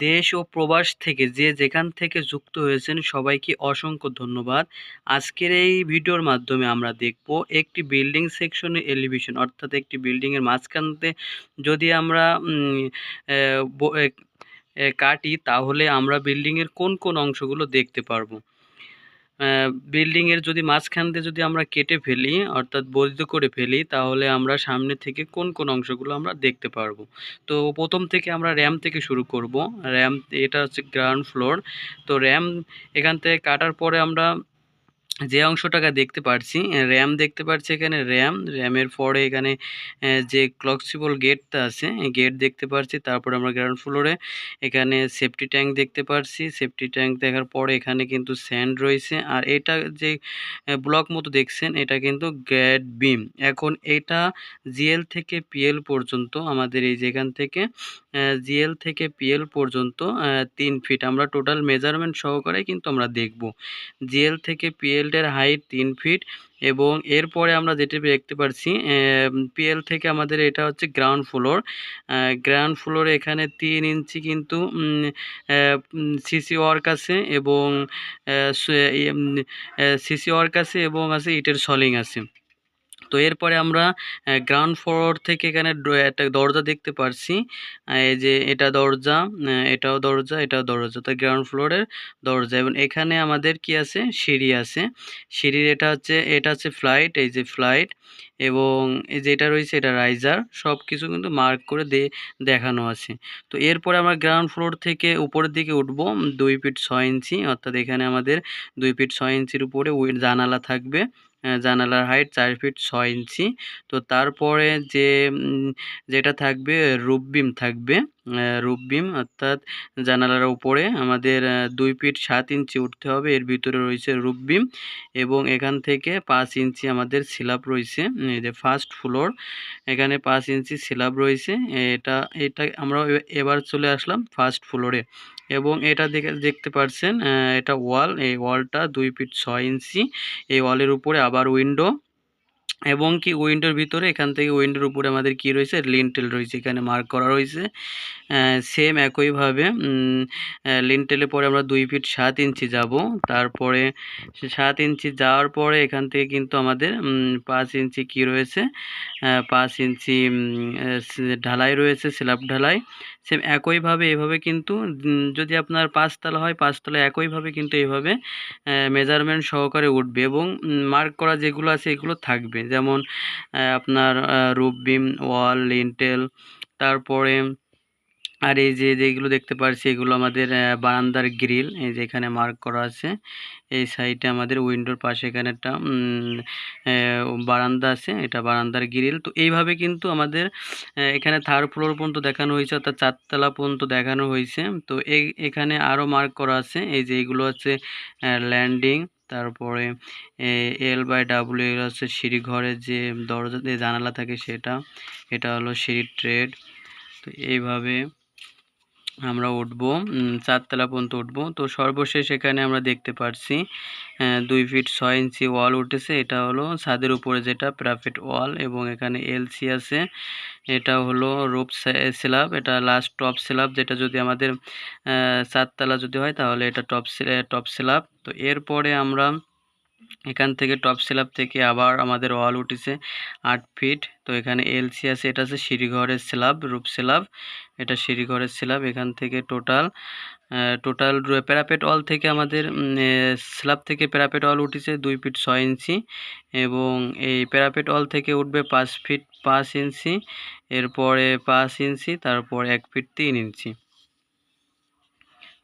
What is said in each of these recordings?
দেশ ও প্রবাস থেকে যে যেখান থেকে যুক্ত হয়েছেন সবাইকে অসংখ্য ধন্যবাদ। আজকের এই ভিডিওর মাধ্যমে আমরা দেখব একটি বিল্ডিং সেকশনে এলিভেশন, অর্থাৎ একটি বিল্ডিংয়ের মাঝখানতে যদি আমরা কাটি তাহলে আমরা বিল্ডিংয়ের কোন কোন অংশগুলো দেখতে পারব। বিল্ডিংয়ের যদি মাঝখান দিয়ে যদি আমরা কেটে ফেলি, অর্থাৎ বর্ধিত করে ফেলি, তাহলে আমরা সামনে থেকে কোন কোন অংশগুলো আমরা দেখতে পারব? তো প্রথম থেকে আমরা র্যাম থেকে শুরু করব। র্যাম এটা হচ্ছে গ্রাউন্ড ফ্লোর তো র্যাম এখান থেকে কাটার পরে আমরা যে অংশটাকে দেখতে পাচ্ছি র্যাম দেখতে পাচ্ছি এখানে র্যাম র্যামের পরে এখানে যে ক্লক্সিবল গেটটা আছে গেট দেখতে পাচ্ছি তারপরে আমরা গ্রাউন্ড ফ্লোরে এখানে সেফটি ট্যাঙ্ক দেখতে পাচ্ছি সেফটি ট্যাঙ্ক দেখার পরে এখানে কিন্তু স্যান্ড রয়েছে, আর এটা যে ব্লক মতো দেখছেন, এটা কিন্তু গ্যাট বিম এখন এটা জিএল থেকে পিএল পর্যন্ত, আমাদের এই যেখান থেকে জিএল থেকে পিএল পর্যন্ত তিন ফিট আমরা টোটাল মেজারমেন্ট সহকারে কিন্তু আমরা দেখব জিএল থেকে পিএল এর হাইট তিন ফিট এবং এরপরে আমরা যেটি দেখতে পাচ্ছি পিএল থেকে আমাদের এটা হচ্ছে গ্রাউন্ড ফ্লোর গ্রাউন্ড ফ্লোরে এখানে তিন ইঞ্চি কিন্তু সিসি ওয়ার্ক আছে এবং সিসি ওয়ার্ক আছে এবং আছে ইটের সলিং আছে। তো এরপরে আমরা গ্রাউন্ড ফ্লোর থেকে এখানে একটা দরজা দেখতে পারছি। এই যে এটা দরজা এটাও দরজা এটাও দরজা। তো গ্রাউন্ড ফ্লোরের দরজা। এবং এখানে আমাদের কি আছে? সিঁড়ি আছে। সিঁড়ির এটা হচ্ছে এটা হচ্ছে ফ্লাইট এই যে ফ্লাইট এবং এই যেটা রয়েছে, এটা রাইজার সব কিছু কিন্তু মার্ক করে দে, দেখানো আছে। তো এরপরে আমরা গ্রাউন্ড ফ্লোর থেকে উপরের দিকে উঠবো। দুই ফিট ছয় ইঞ্চি। অর্থাৎ এখানে আমাদের দুই ফিট ছয় ইঞ্চির উপরে জানালা থাকবে। জানালার হাইট চার ফিট ছয় ইঞ্চি। তো তারপরে যে যেটা থাকবে রুফ বিম থাকবে রুফ বিম অর্থাৎ জানালার উপরে আমাদের দুই ফিট সাত ইঞ্চি উঠতে হবে। এর ভিতরে রয়েছে রুফ বিম এবং এখান থেকে পাঁচ ইঞ্চি আমাদের সিলাব রয়েছে। যে ফার্স্ট ফ্লোর এখানে পাঁচ ইঞ্চি সিলাপ রয়েছে। এটা এটা আমরা এবার চলে আসলাম ফার্স্ট ফ্লোরে এবং এটা দেখে, দেখতে পারছেন এটা ওয়াল, এই ওয়ালটা দুই ফিট ছয় ইঞ্চি। এই ওয়ালের উপরে আবার উইন্ডো। এবং কি উইন্ডোর ভিতরে, এখান থেকে উইন্ডোর উপরে আমাদের কি রয়েছে? লিন্টেল রয়েছে, এখানে মার্ক করা রয়েছে। সেম একইভাবে লিন্টেলে পরে আমরা দুই ফিট সাত ইঞ্চি যাব। তারপরে সাত ইঞ্চি যাওয়ার পরে এখান থেকে কিন্তু আমাদের পাঁচ ইঞ্চি কি রয়েছে? পাঁচ ইঞ্চি ঢালাই রয়েছে স্ল্যাব ঢালাই। সেম একইভাবে, এভাবে কিন্তু যদি আপনার পাঁচতলা হয়, পাঁচতলা একইভাবে কিন্তু এইভাবে মেজারমেন্ট সহকারে উঠবে এবং মার্ক করা যেগুলো আছে এগুলো থাকবে। যেমন আপনার রুফ বিম ওয়াল, লিন্টেল, তারপরে, আর এই যে যেগুলো দেখতে পাচ্ছি এগুলো আমাদের বারান্দার গ্রিল, এই যে এখানে মার্ক করা আছে। এই সাইডে আমাদের উইন্ডোর পাশে এখানে একটা বারান্দা আছে, এটা বারান্দার গ্রিল। তো এইভাবে কিন্তু আমাদের এখানে থার্ড ফ্লোর পর্যন্ত দেখানো হয়েছে, অর্থাৎ চারতলা পর্যন্ত দেখানো হয়েছে। তো এই, এখানে আরও মার্ক করা আছে, এই যে এইগুলো হচ্ছে ল্যান্ডিং তারপরে এল বাই ডাব্লিউ এল হচ্ছে সিঁড়ি ঘরের যে দরজা দিয়ে জানালা থাকে সেটা, এটা হলো সিঁড়ির ট্রেড তো এইভাবে আমরা উঠবো চারতলা পর্যন্ত উঠবো। তো সর্বশেষ এখানে আমরা দেখতে পাচ্ছি দুই ফিট ছয় ইঞ্চি ওয়াল উঠেছে। এটা হলো ছাদের উপরে যেটা প্রাফিট ওয়াল এবং এখানে এলসি আছে। এটা হলো রূপ স্ল্যাব, এটা লাস্ট টপ স্ল্যাব যেটা যদি আমাদের চারতলা যদি হয় তাহলে এটা টপ টপ স্ল্যাব তো এরপরে আমরা এখান থেকে টপ স্ল্যাব থেকে আবার আমাদের ওয়াল উঠেছে আট ফিট তো এখানে এলসি আছে, এটা আছে সিঁড়িঘরের স্ল্যাব রূপ স্ল্যাব এটা সিঁড়িঘরের স্ল্যাব এখান থেকে টোটাল টোটাল প্যারাপেট ওয়াল থেকে আমাদের স্ল্যাব থেকে প্যারাপেট ওয়াল উঠেছে দুই ফিট ছয় ইঞ্চি এবং এই প্যারাপেট ওয়াল থেকে উঠবে পাঁচ ফিট পাঁচ ইঞ্চি, এরপরে পাঁচ ইঞ্চি, তারপর এক ফিট তিন ইঞ্চি।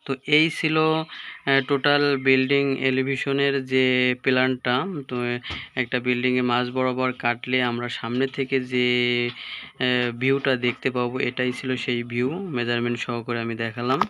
তো এই ছিল টোটাল বিল্ডিং এলিভিশনের যে প্ল্যানটা তো একটা বিল্ডিংয়ে মাঝ বরাবর কাটলে আমরা সামনে থেকে যে ভিউটা দেখতে পাবো, এটাই ছিল সেই ভিউ মেজারমেন্ট সহকারে আমি দেখালাম।